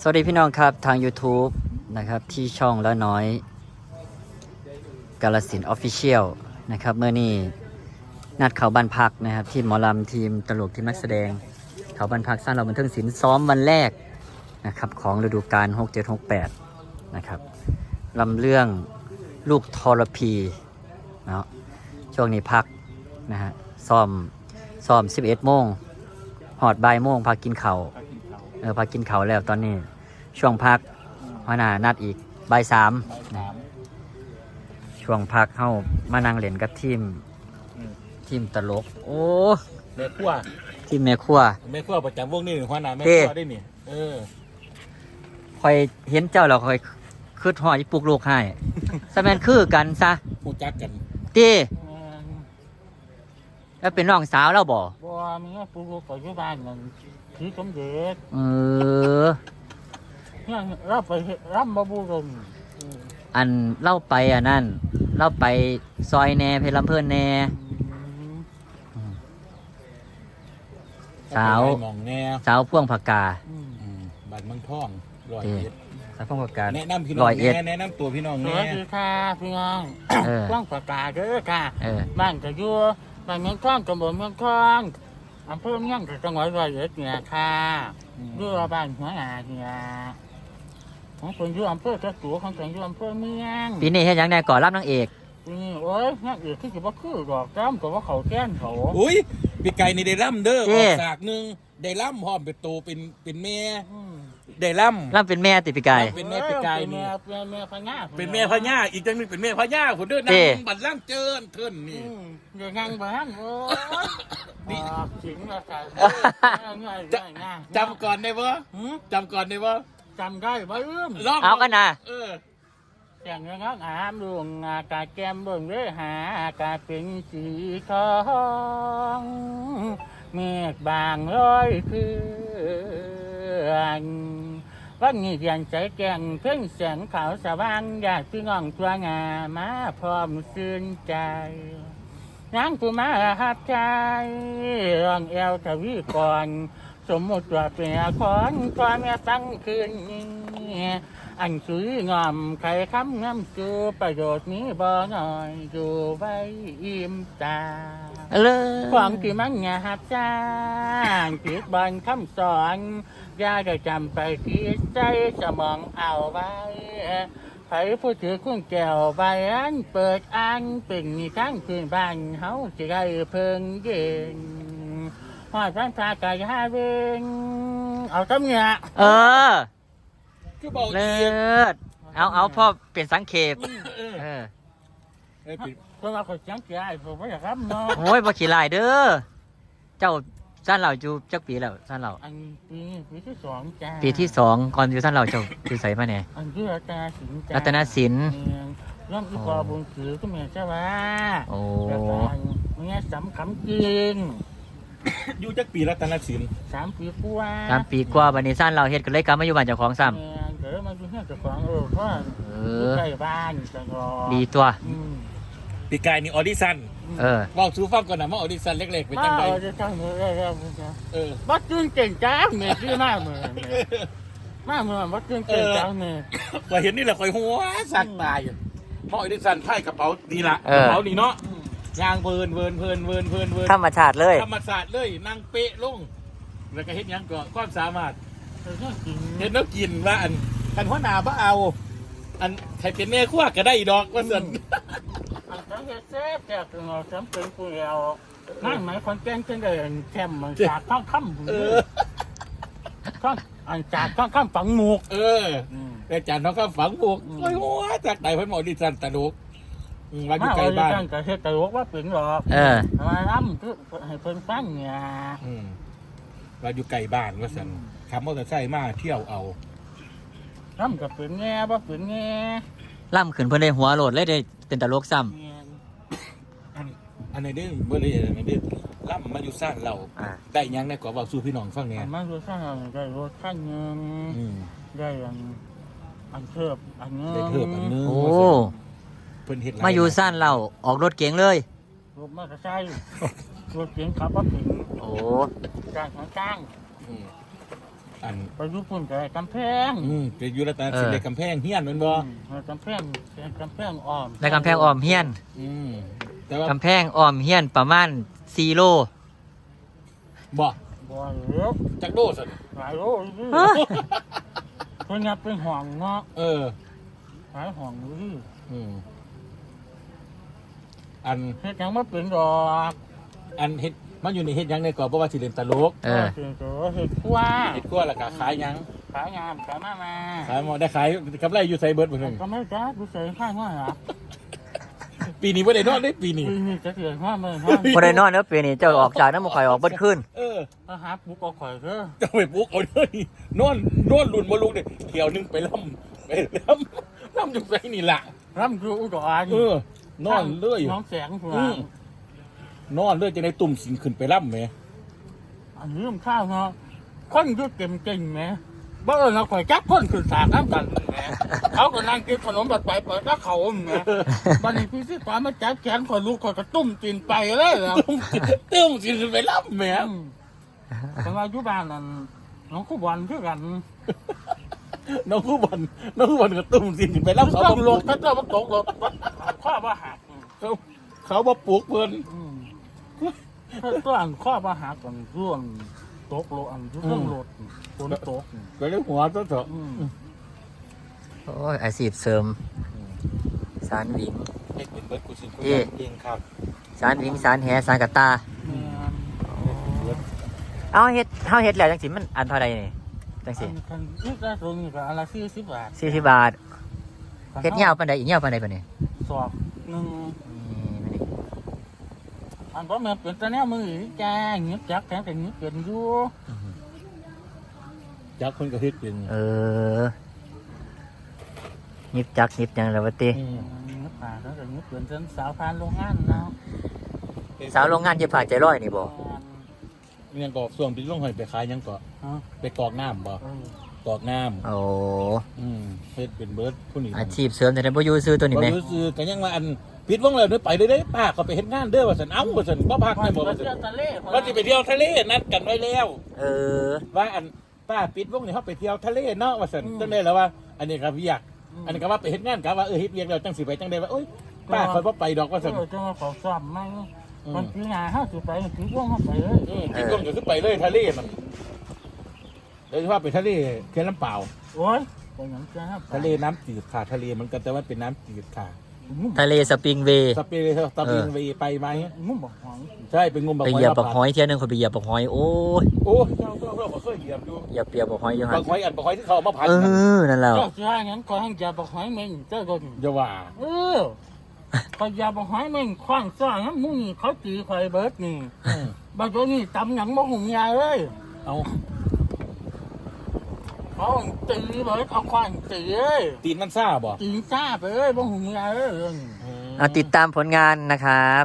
สวัสดีพี่น้องครับทาง YouTube นะครับที่ช่องละน้อยกาลสินออฟฟิเชียลนะครับเมื่อนี้นัดเขาบันพักนะครับทีมหมอลำทีมตลกทีมนักแสดง เขาบันพักสร้างเราบันเทิงศิลป์ซ้อมวันแรกนะครับของฤดูกาล6768นะครับลำเรื่องลูกทรพีเนาะช่วงนี้พักนะฮะซ้อมซ้อม 11โมงหอดบ่ายโมงพักกินเขา่า เออพักกินเขาวแล้วตอนนี้ ช่วงพักหัวหน้านัดอีกบ่ายสามช่วงพักเข้ามานั่งเล่นกับทีมอืมทีมตลก โอ้แม่ครัวทีมแม่ครัว แม่ครัวประจำวงนี้หนึ่งหัวหน้าแม่เต้ครัวได้นี่เออคอยเห็นเจ้าแล้วคอยคืดหอยปลุกลูกให้ สแมนคือกันซะพูดจักกัน ตี แล้วเป็นน้องสาวเราบ่บัวมีปูรูปัจจุบันนั่นที่สมเด็จเออเนี่ยเราไปร่ำบาบูรนอันเล่าไปอะนั่นเล่าไปซอยแหน่เพลำเพิ่นแหน่ สาวไปหมองแน่สาวพ่วงผักกา อืมอืมบัตรเมืองทองร้อยเต้เอ็ดสาวพ่วงผักกา แนะนำพี่น้ร้อองยเอ็ด แน่แนะนำตัวพี่น้องสแน่วัสดีค่ะพี่น้องเออ ต้องประกาศเด้อค่ะ เออ บ้านก็อยู่ บ้านเมืองคลองตำบลเมืองคลองอำเภอเมืองจังหวัดร้อยเอ็ดเนี่ยค่ะอยู่บ้านหัวหน้าเนี่ยของคนอยู่อำเภอเจ้าสัวของคนอยู่อำเภอเมืองปีนี้เฮ็ดหยังแน่ก่อนรับนางเอกปีนี้โอ้ยนั่นอีกที่สิบ่คือดอกจ้ำก็ว่าเขาแก้นเขาอุ้ยปีไก่นี่ได้ล่ำเด้อเต้ออกสากหนึ่งได้ล่ำพร้อมเป็นโตเป็นเป็นแม่ อืม ได้ล่ำรับเป็นแม่ติปีกาย เป็นแม่ปีกายนี่เป็นแม่แม่พญาเป็นแม่พญาอีกจังหนึงเป็นแม่พญาคนเด้อเต้นางบัตรล่างเจินเทินนี่อืมเดี๋ยวนั่งบ้านโอ้ยนี่ออกสิงแล้วกันง่ายจะง่ายง่ายจำก่อนได้ปะหืมจำก่อนได้ปะจำได้ไหมเอื้อมลองเอากันนะเออแต่งงานอามดวงอากาศแก้มเบิ่งเรื่อหาอากาศเป็นสีทองเมฆบางลอยเพื่อน วันนี้เรียนใจแกงเพิ่งเสียงขาวสว่างอยากพี่น้องตัวงามาพร้อมซื่นใจนางกูมาหับใจรองเอวทวีก่อน สมมติว่าเป็นคอนความแม่ตั้งคืนนี้ อันสุยงอมใครคำน้ำจูประโยชน์นี้บ่หน่อยอยู่ไว้อิ่มตาเลย ความที่มันงาหับจ้างผิดบอนคำสอนอย่าได้จำไปคิดใจสมองเอาไว้ไผผู้ถือคุณแก้วใบอันเปิดอันเป็นนิทานพื้นบ้านเฮาจะได้เพิ่งเย็นหอดพันพากายฮาเวงเอาตำเนี่ยเออ คือบอกเลิอีกศเอาเอาพ่อเปลี่ยนสังเขปเออเออเอ้ยปิดเพราะว่าเขาจังใจผมไม่อยากรับเนาะโอ้ยบ่ขี้ลายเด้อเจ้าสั้นเราอยู่จักปีแล้วสั้นเราอันปีนี้ปีที่สองจ้าปีที่สองก่อนอยู่สั้นเราเจ้าอยู่ใส่มาเนี่ย อันที่รัตนาสินจ้ารัตนศิลป์เรื่องอีกอบุญถือก็มีใช่ไหมโอ้แล้วก็เนี่ยสำคำจริงอยู่จักปีรัตนศิลป์สามปีกว่าสามปีกว่าบัดนี้สั้นเราเฮ็ดก็เลยกลับมาอยู่บ้านเจ้าของซ้เนี่ย เดี๋ยวมาดูเรื่องเจ้าของเออเพราะำเออยู่อใกล้บ้านจังหวะดีตัว อืมปีกายนี่ออดิชั่นเออ บอกซูฟังก่อนนะว่าออดิชั่นเล็กๆเป็นมาจังไงเอาจะจังเลยเรื่อยๆเออ บัดจืนเก่งจ้าเมียชื่อมากเหมือนมากเหมือนบัดจืนเก่งจ้าเมียพอเห็นนี่แหละคอยหัวสักตายอยู่เพราะออดิชั่นไพ่กระเป๋านี่ละเอกอ ระเป๋านี่เนาะยางเวินเวินเวินเวินเวินเวินธรรมชาติเลย ธรรมศาสตร์เลยนั่งเป๊ะลงแล้วก็เห็นยังก็ความสามารถเออเนี่ยจริงเห็นแล้วกินว่าอัน อันหัวหน้าบ่เอา อันใครเป็นแม่ขั้วก็ได้ดอกว่าสันอันนั้นเฮ็ดแซ่บแต่ถึงเราจำเป็นผู้เดียวนั่นหมายคนแก่งจังได้แชมป์มันจากข้างค่ำเออข้างอันจากข้างค่ำฝังหมูก เออแต่จานน้องก็ฝังบุกอืม โอ้ยหัวจากไหนเพิ่นบอกดิสันตะลุกอืมว่าอยู่มาไกลเอาอยู่บ้าน จังก็เฮ็ดตลกว่าเป็นหรอกเออ มาล้ำคือให้เพิ่นฟังเนี่ย อืมว่าอยู่ไกลบ้านว่าสันขับมอเตอร์ไซค์มาเที่ยวเอา ล้ำก็เป็นแง่บ่เป็นแง่ล่ำขึ้นเพิ่นได้หัวโหลดเลยได้เป็นตลกซ้แง่อันอันไหนเด้อบ่ได้อันไหนเด้อล่ำมาอยู่ซ่านเราำอ่าได้หยังได้ก็เว้าสู่พี่น้องฟังแหน่อันมาดูสร้างได้รถขั้นหนึงอืมได้อันอันเทิบอันหนึงได้เทิบอันนึงโอ้ว่าซั่นเพิ่นเฮ็ดหลมาอยู่สั้นเราออกรถเก๋งเลย รถมอเตอร์ไซค์รถเก๋งขับบ่ถึงโอ้กลางของกลางอืม อันไปอยุพุ่นกับกำแพงอืมไปอยู่รัตนสินในกำแพงเฮียนแมันบ่อืมกำแพงกำแพงอ้อมในกำแพงอ้อมเฮียนอืมแต่ว่ากำแพงอ้อมเฮียนประมาณ4โล บ่บ่เหลือจักโดสันหลายโลนี่เพิ่นยับเป็นห่วงเนาะเออ หลายห่วงนี่อืมอันเฮ็ดหยังมาเป็นดอกอันเฮ็ด มันอยู่ในเฮ็ดหยังในกรอบเพราะว่าสิเล่นตลกเออเฮ็ดตัวเฮ็ดครัวเฮ็ดกลัวแล้วก็ขายหยังขายงามขายมามาขายหมดได้ขายกำไรอยู่ไสเบิดบ่นึงก็ไม่จ้าดูใส่ข้างว่าหรอปีนี้บ่ได้นอนได้ปีนี้ ปีนี้จะเสียห้าหมื่นห้าบ่ได้นอนเด้อปีนี้เจ้าออกจากน้ำมันข่อยออกเบิดคืนเออถ้าหาปุ๊กเอาข่อยเด้อจะไปปลุกเอาเลยนอนนอนรุ่นบ่ลุกเด้เที่ยวหนึงไปล่ำไปล่ำล่ำจังไสนี่ล่ะร่ำคืออุดรเออนอนเลยน้องแสงผัวอืม นอนเลยจะได้ตุ่มสินขึ้นไปล่ำแหมอันนี้มันข้าวเนาะคนอยุดเก่งเก่งไหมบ่เออเราข่อยจักคนคือสากน้ำกันแหมเขาก็นั่งกินขนมบัดไปเปิดแล้วเขาแหมบัดนี้พี่สิตามาจับแขนข่อยลูกข่อยก็ตุ้มตีนไปเลยนะ ตุ่มตุ่มสินขึ้นไปล่ำแหมอืมแต่ว่าอยู่บ้านนั่นน้องคู่บอลคือกันน้องผู้บอลน้องผู้บอลก็ตุ่มสินขึ้นไปล่ำเขาต้บ่องลลงงถ้าเจ้ามันตกรถข้อว่าหักเขาเขาบ่ปลุกเพิ่น อืมถ้า ตัวอันข้อว่าหักกันร่วงตกรถอันร่วงรถฝนตกก็เลยหัวซะเถอะอืมโอ้ยอาชีพเสริม สารวิง เฮ็ดเป็นเบิดกูสิกูเอ๊ะ เองครับสารวิงสารแหสารกระตา แม่นเอาเฮ็ดเฮาเฮ็ดแล้วจังสิมันอันเท่าใดนี่จังสิอันคันนี่ได้ตรงนี้ก็อันละสี่สิบบาท40บาทเฮ็ดยาวปานใดอีกยาวปานใดบัดนี้ สอบหนึ่งนี่มานี่ อันเพราะมันเป็นตะแนวมืออีกจ้าเงียบจักแข็งแต่เงียบเป็นอยู่จักคนก็เฮ็ดเป็นเออยิบจักยิบหยังแล้ววะติอืมเงียบป่าแล้วแต่เงียบเป็นจนสาวพานโรงงานเนาะสาวโรงงานเย็บผ้าใจร้อยนี่บ่ยังก็ส่วนไปลงหอยไปขายยังก็ฮะไปกรอกน้ำบ่เออกรอกน้ำโอ้อืมเฮ็ดเป็นเบิดผู้นี้อาชีพเสริมแต่ได้บ่อยู่ซื้อตัวนี้บ่แม่รู้สึกก็ยังว่าอัน ปิดวงแล้วเด้อไปเด้อเด้อป้าเขาไปเฮ็ดงานเด้อว่าซั่นเอ้าว่าซั่นบ่พักว่าได้บ่จะว่าเที่ยซั่วนทะเลว่าสิไปเที่ยวทะเลนัดกันไว้แล้ว เออ ว่าอันป้าปิดวงนี่เฮาไปเที่ยวทะเลเนาะว่าซั่นจังได๋แล้วว่า อันนี้ก็เวียกอันนี้ก็ว่าไปเฮ็ดงานกะว่าเออเฮ็ดเวียกแล้วจังสิไปจังได๋ว่าโอ๊ยป้าคอยบ่ไปดอกว่าซั่นเออจะมาขอสอบไหมอืมันมปีหน้าห้าสิไปปีว่างห้าไปเลยอืมปิดวงก็คือไปเลยทะเลมันโดยเฉพาะไปทะเลเขื่อนลำเปล่าโอ้ยไปหยังจ้าทะเลน้ำจืดค่ะทะเลมันก็แต่ว่าเป็นน้ำจืดค่ะงุ่ม ทะเลสปริงเวย์สเปรย์สปริงเวย์ไปไหมงุ่มบอกหอยใช่ไปงมบักไปหอยเหยียบบักมาหผัดอยเที่ยหนึงคนไปเหยียบบักหอยโอ้ยโอ้ยเจ้าเจ้าเจ้าบ่เคยเหยียบอยู่เหยียบเปียบบักหอยอยู่บัหั่นกหอยอันบักหอยที่เขาเอามาผัดเอน่ะอนั่นแล้วเจ้าจ้างั้นขอให้ยาบอกหอยเม่งเจ้าก็อย่าว่าเออขอยาบอกหอยเม่งคว้างซ่อนน้ำมูนี่เขาตีข่อยเบิดนี่อืมบางตัวนี่ตำหยังบ่หุงยายเลยเอา เขาตีเบิดเอาคว้างตีเลยตีนมันซ่าบ่ตีซ่าไปเลยบ่หุงยายเลยอะติดตามผลงานนะครับ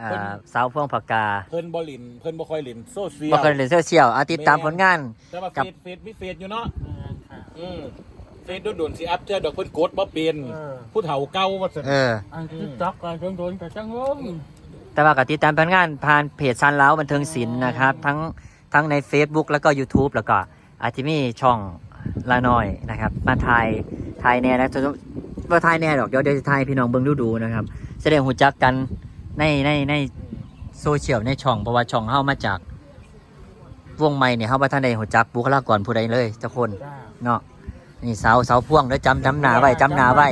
อ่าสาวพวงผักกาเพิ่นบ่ลินเพิ่นบ่ค่อยลินโซเชียบ่ลเคยเล่นโซเชียลอะติดตามผลงาน แต่ว่าเฟกับซเฟซมีเฟซอยู่เนาะอืมเฟซโดนๆสิอัพเจอดอกเพิ่นกดบ่เป็นเออผู้เฒ่าเก่าว่าซั่นเอออันที่จ็อกกันโดนๆแต่จังงมแต่ว่าก็ติดตามผลงานผ่านเพจซันเล้าบันเทิงศิลป์นะครับ ทั้งทั้งใน Facebook แล้วก็ YouTube แล้วก็ อาจจะมีช่องละน้อยนะครับ มาถ่ายถ่ายแน่นะจะว่าถ่ายแน่ดอกเดี๋ยวเดี๋ยวจะถ่ายให้พี่น้องเบิ่งดูดูๆนะครับแสดงหูจักกันในในในโซเชียลในช่องเพราะว่าช่องเฮามาจากวงใหม่เนี่ยเฮาบ่ทันได้หูจักบุคลากรผู้ใดเลยทุกคนจ้าเนาะนี่สาวสาวพ่วงเด้อจำจำหน้าไว้จำหน้าไว้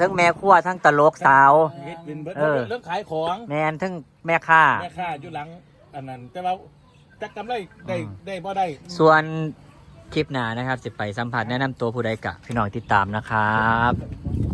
ทั้งแม่ครัวทั้งตลกสาวเฮ็ดเป็นเบิดเออเรื่องขายของแมนทั้งแม่ค้าแม่ค้าอยู่หลังอันนั้นแต่ว่า จักกำไรได้อืมได้บ่ได้ส่วนคลิปหน้านะครับ สิไปสัมผัสแนะนำตัวผู้ใดกะพี่น้องติดตามนะครับ